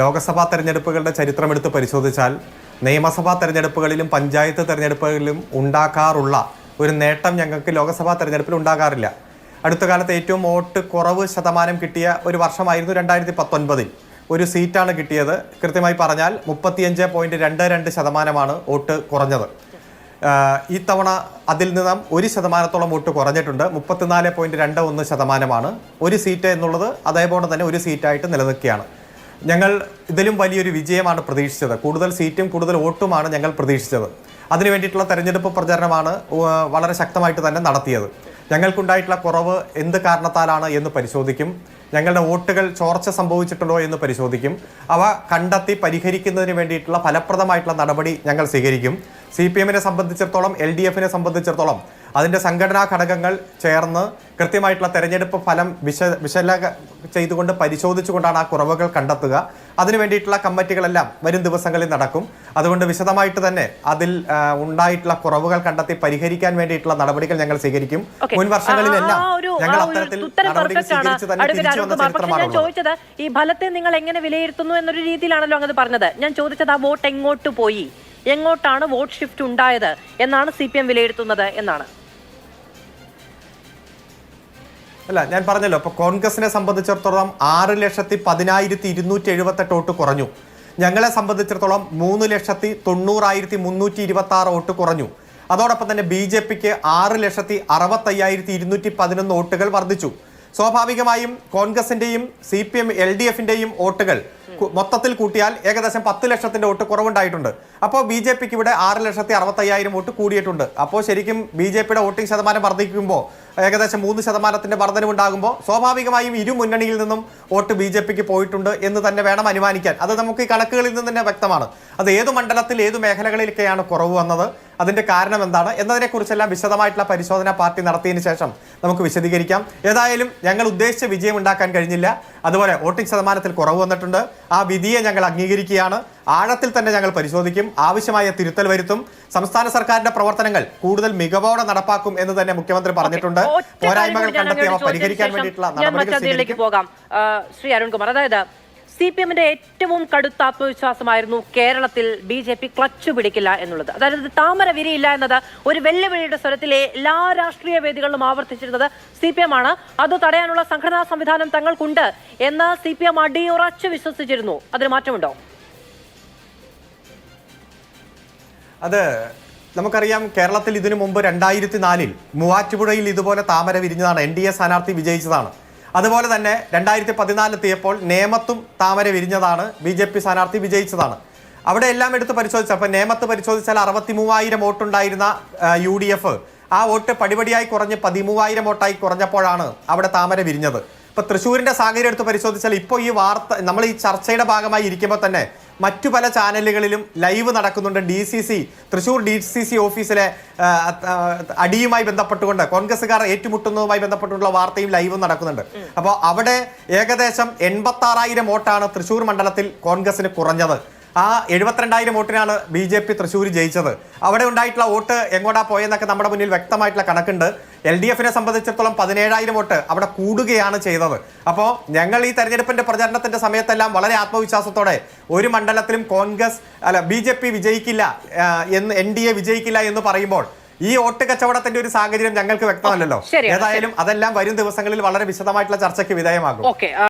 ലോക്സഭാ തെരഞ്ഞെടുപ്പുകളുടെ ചരിത്രമെടുത്ത് പരിശോധിച്ചാൽ നിയമസഭാ തെരഞ്ഞെടുപ്പുകളിലും പഞ്ചായത്ത് തെരഞ്ഞെടുപ്പുകളിലും ഉണ്ടാക്കാറുള്ള ഒരു നേട്ടം ഞങ്ങൾക്ക് ലോകസഭാ തെരഞ്ഞെടുപ്പിൽ ഉണ്ടാകാറില്ല. അടുത്ത കാലത്ത് ഏറ്റവും വോട്ട് കുറവ് ശതമാനം കിട്ടിയ ഒരു വർഷമായിരുന്നു രണ്ടായിരത്തി പത്തൊൻപതിൽ ഒരു സീറ്റാണ് കിട്ടിയത്. കൃത്യമായി പറഞ്ഞാൽ മുപ്പത്തിയഞ്ച് പോയിന്റ് രണ്ട് രണ്ട് ശതമാനമാണ് വോട്ട് കുറഞ്ഞത്. ഈ തവണ അതിൽ നിന്നും ഒരു ശതമാനത്തോളം വോട്ട് കുറഞ്ഞിട്ടുണ്ട്. മുപ്പത്തിനാല് പോയിന്റ് രണ്ട് ഒന്ന് ശതമാനമാണ് ഒരു സീറ്റ് എന്നുള്ളത് അതേപോലെ തന്നെ ഒരു സീറ്റായിട്ട് നിലനിൽക്കുകയാണ്. ഞങ്ങൾ ഇതിലും വലിയൊരു വിജയമാണ് പ്രതീക്ഷിച്ചത്. കൂടുതൽ സീറ്റും കൂടുതൽ വോട്ടുമാണ് ഞങ്ങൾ പ്രതീക്ഷിച്ചത്. അതിനു വേണ്ടിയിട്ടുള്ള തെരഞ്ഞെടുപ്പ് പ്രചാരണമാണ് വളരെ ശക്തമായിട്ട് തന്നെ നടത്തിയത്. ഞങ്ങൾക്കുണ്ടായിട്ടുള്ള കുറവ് എന്ത് കാരണത്താലാണ് എന്ന് പരിശോധിക്കും. ഞങ്ങളുടെ വോട്ടുകൾ ചോർച്ച സംഭവിച്ചിട്ടുണ്ടോ എന്ന് പരിശോധിക്കും. അവ കണ്ടെത്തി പരിഹരിക്കുന്നതിന് വേണ്ടിയിട്ടുള്ള ഫലപ്രദമായിട്ടുള്ള നടപടി ഞങ്ങൾ സ്വീകരിക്കും. സി പി എമ്മിനെ സംബന്ധിച്ചിടത്തോളം എൽ ഡി എഫിനെ സംബന്ധിച്ചിടത്തോളം അതിന്റെ സംഘടനാ ഘടകങ്ങൾ ചേർന്ന് കൃത്യമായിട്ടുള്ള തെരഞ്ഞെടുപ്പ് ഫലം വിശ വിശല ചെയ്തുകൊണ്ട് പരിശോധിച്ചുകൊണ്ടാണ് ആ കുറവുകൾ കണ്ടെത്തുക. അതിനു വേണ്ടിയിട്ടുള്ള കമ്മിറ്റികളെല്ലാം വരും ദിവസങ്ങളിൽ നടക്കും. അതുകൊണ്ട് വിശദമായിട്ട് തന്നെ അതിൽ ഉണ്ടായിട്ടുള്ള കുറവുകൾ കണ്ടെത്തി പരിഹരിക്കാൻ വേണ്ടിയിട്ടുള്ള നടപടികൾ ഞങ്ങൾ സ്വീകരിക്കും. മുൻ വർഷങ്ങളിലെല്ലാം ഞങ്ങൾ അത്തരത്തിൽ ഉത്തരം നടപടികൾ സ്വീകരിച്ച് തന്നെ തിരിച്ചു വന്ന അരുൺകുമാർ. ഞാൻ ചരിത്രമാണുള്ളത്. ചോദിച്ചത് ഈ ഫലത്തെ നിങ്ങൾ എങ്ങനെ വിലയിരുത്തുന്നു എന്നൊരു രീതിയിലാണല്ലോ അങ്ങനെ പറഞ്ഞത്. ഞാൻ ചോദിച്ചത് ആ വോട്ട് എങ്ങോട്ട് പോയി? എങ്ങോട്ടാണ് വോട്ട് ഷിഫ്റ്റ് ഉണ്ടായത്? എന്നാണ് സി പി എം വിലയിരുത്തുന്നത് എന്നാണ്. അല്ല ഞാൻ പറഞ്ഞല്ലോ ഇപ്പോൾ കോൺഗ്രസിനെ സംബന്ധിച്ചിടത്തോളം ആറ് ലക്ഷത്തി പതിനായിരത്തി ഇരുന്നൂറ്റി എഴുപത്തെട്ട് വോട്ട് കുറഞ്ഞു. ഞങ്ങളെ സംബന്ധിച്ചിടത്തോളം മൂന്ന് ലക്ഷത്തി തൊണ്ണൂറായിരത്തി മുന്നൂറ്റി ഇരുപത്തി ആറ് വോട്ട് കുറഞ്ഞു. അതോടൊപ്പം തന്നെ ബി ജെ പിക്ക് ആറ് ലക്ഷത്തി അറുപത്തയ്യായിരത്തി ഇരുന്നൂറ്റി പതിനൊന്ന് വോട്ടുകൾ വർദ്ധിച്ചു. സ്വാഭാവികമായും കോൺഗ്രസിന്റെയും C P M L D എഫിന്റെയും വോട്ടുകൾ മൊത്തത്തിൽ കൂട്ടിയാൽ ഏകദേശം പത്ത് ലക്ഷത്തിന്റെ വോട്ട് കുറവുണ്ടായിട്ടുണ്ട്. അപ്പോൾ ബി ജെ പിക്ക് ഇവിടെ ആറ് ലക്ഷത്തി അറുപത്തയ്യായിരം വോട്ട് കൂടിയിട്ടുണ്ട്. അപ്പോൾ ശരിക്കും ബി ജെ പിയുടെ വോട്ടിംഗ് ശതമാനം വർദ്ധിക്കുമ്പോൾ ഏകദേശം മൂന്ന് ശതമാനത്തിന്റെ വർധനവുണ്ടാകുമ്പോൾ സ്വാഭാവികമായും ഇരു മുന്നണിയിൽ നിന്നും വോട്ട് ബി ജെ പിക്ക് പോയിട്ടുണ്ട് എന്ന് തന്നെ വേണം അനുമാനിക്കാൻ. അത് നമുക്ക് ഈ കണക്കുകളിൽ നിന്ന് തന്നെ വ്യക്തമാണ്. അത് ഏത് മണ്ഡലത്തിൽ ഏത് മേഖലകളിലൊക്കെയാണ് കുറവ് വന്നത്? അതിന്റെ കാരണം എന്താണ് എന്നതിനെക്കുറിച്ചെല്ലാം വിശദമായിട്ടുള്ള പരിശോധന പാർട്ടി നടത്തിയതിനു ശേഷം നമുക്ക് വിശദീകരിക്കാം. ഏതായാലും ഞങ്ങൾ ഉദ്ദേശിച്ച വിജയം ഉണ്ടാക്കാൻ കഴിഞ്ഞില്ല. അതുപോലെ വോട്ടിംഗ് ശതമാനത്തിൽ കുറവ് വന്നിട്ടുണ്ട്. ആ വിധിയെ ഞങ്ങൾ അംഗീകരിക്കുകയാണ്. ആഴത്തിൽ തന്നെ ഞങ്ങൾ പരിശോധിക്കും. ആവശ്യമായ തിരുത്തൽ വരുത്തും. സംസ്ഥാന സർക്കാരിന്റെ പ്രവർത്തനങ്ങൾ കൂടുതൽ മികവോടെ നടപ്പാക്കും എന്ന് തന്നെ മുഖ്യമന്ത്രി പറഞ്ഞിട്ടുണ്ട്. പോരായ്മകൾ കണ്ടെത്തി അവ പരിഹരിക്കാൻ വേണ്ടിയിട്ടുള്ള നടപടികൾ പോകാം. ശ്രീ അരുൺകുമാർ. അതായത് സി പി എമ്മിന്റെ ഏറ്റവും കടുത്ത ആത്മവിശ്വാസമായിരുന്നു കേരളത്തിൽ ബി ജെ പി ക്ലച്ച് പിടിക്കില്ല എന്നുള്ളത്. അതായത് താമര വിരിയില്ല എന്നത് ഒരു വെല്ലുവിളിയുടെ സ്വരത്തിലെ എല്ലാ രാഷ്ട്രീയ വേദികളിലും ആവർത്തിച്ചിരുന്നത് സി പി എം ആണ് അത് തടയാനുള്ള സംഘടനാ സംവിധാനം തങ്ങൾക്കുണ്ട് എന്ന് സി പി എം അടിയുറച്ച് വിശ്വസിച്ചിരുന്നു. അതിന് മാറ്റമുണ്ടോ? അത് നമുക്കറിയാം കേരളത്തിൽ ഇതിനു മുമ്പ് രണ്ടായിരത്തി നാലിൽ മൂവാറ്റുപുഴയിൽ ഇതുപോലെ താമര വിരിഞ്ഞതാണ്. എൻ ഡി എ സ്ഥാനാർത്ഥി വിജയിച്ചതാണ്. അതുപോലെ തന്നെ രണ്ടായിരത്തി പതിനാലെത്തിയപ്പോൾ നേമത്തും താമര വിരിഞ്ഞതാണ്. ബി ജെ പി സ്ഥാനാർത്ഥി വിജയിച്ചതാണ്. അവിടെ എല്ലാം എടുത്ത് പരിശോധിച്ചാൽ അപ്പോൾ നേമത്ത് പരിശോധിച്ചാൽ അറുപത്തി മൂവായിരം വോട്ടുണ്ടായിരുന്ന യു ഡി എഫ്. ആ വോട്ട് പടിപടിയായി കുറഞ്ഞ് പതിമൂവായിരം വോട്ടായി കുറഞ്ഞപ്പോഴാണ് അവിടെ താമര വിരിഞ്ഞത്. ഇപ്പൊ തൃശ്ശൂരിന്റെ സാഹചര്യം എടുത്ത് പരിശോധിച്ചാൽ ഇപ്പോൾ ഈ വാർത്ത നമ്മൾ ഈ ചർച്ചയുടെ ഭാഗമായി ഇരിക്കുമ്പോൾ തന്നെ മറ്റു പല ചാനലുകളിലും ലൈവ് നടക്കുന്നുണ്ട് D C C Thrissur D C C ഓഫീസിലെ അടിയുമായി ബന്ധപ്പെട്ടുകൊണ്ട് കോൺഗ്രസ്സുകാർ ഏറ്റുമുട്ടുന്നതുമായി ബന്ധപ്പെട്ടുള്ള വാർത്തയും ലൈവും നടക്കുന്നുണ്ട്. അപ്പോൾ അവിടെ ഏകദേശം എൺപത്തി ആറായിരം വോട്ടാണ് തൃശ്ശൂർ മണ്ഡലത്തിൽ കോൺഗ്രസിന് കുറഞ്ഞത്. ആ എഴുപത്തിരണ്ടായിരം വോട്ടിനാണ് ബി ജെ പി തൃശ്ശൂർ ജയിച്ചത്. അവിടെ ഉണ്ടായിട്ടുള്ള വോട്ട് എങ്ങോട്ടാ പോയെന്നൊക്കെ നമ്മുടെ മുന്നിൽ വ്യക്തമായിട്ടുള്ള കണക്കുണ്ട്. എൽ ഡി എഫിനെ സംബന്ധിച്ചിടത്തോളം പതിനേഴായിരം വോട്ട് അവിടെ കൂടുകയാണ് ചെയ്തത്. അപ്പോൾ ഞങ്ങൾ ഈ തെരഞ്ഞെടുപ്പിന്റെ പ്രചരണത്തിന്റെ സമയത്തെല്ലാം വളരെ ആത്മവിശ്വാസത്തോടെ ഒരു മണ്ഡലത്തിലും കോൺഗ്രസ് അല്ല ബി ജെ പി വിജയിക്കില്ല എന്ന് എൻ ഡി എ വിജയിക്കില്ല എന്ന് പറയുമ്പോൾ ഈ വോട്ട് കച്ചവടത്തിന്റെ ഒരു സാഹചര്യം ഞങ്ങൾക്ക് വ്യക്തമല്ലല്ലോ. ഏതായാലും അതെല്ലാം വരും ദിവസങ്ങളിൽ വളരെ വിശദമായിട്ടുള്ള ചർച്ചയ്ക്ക് വിധേയമാകും.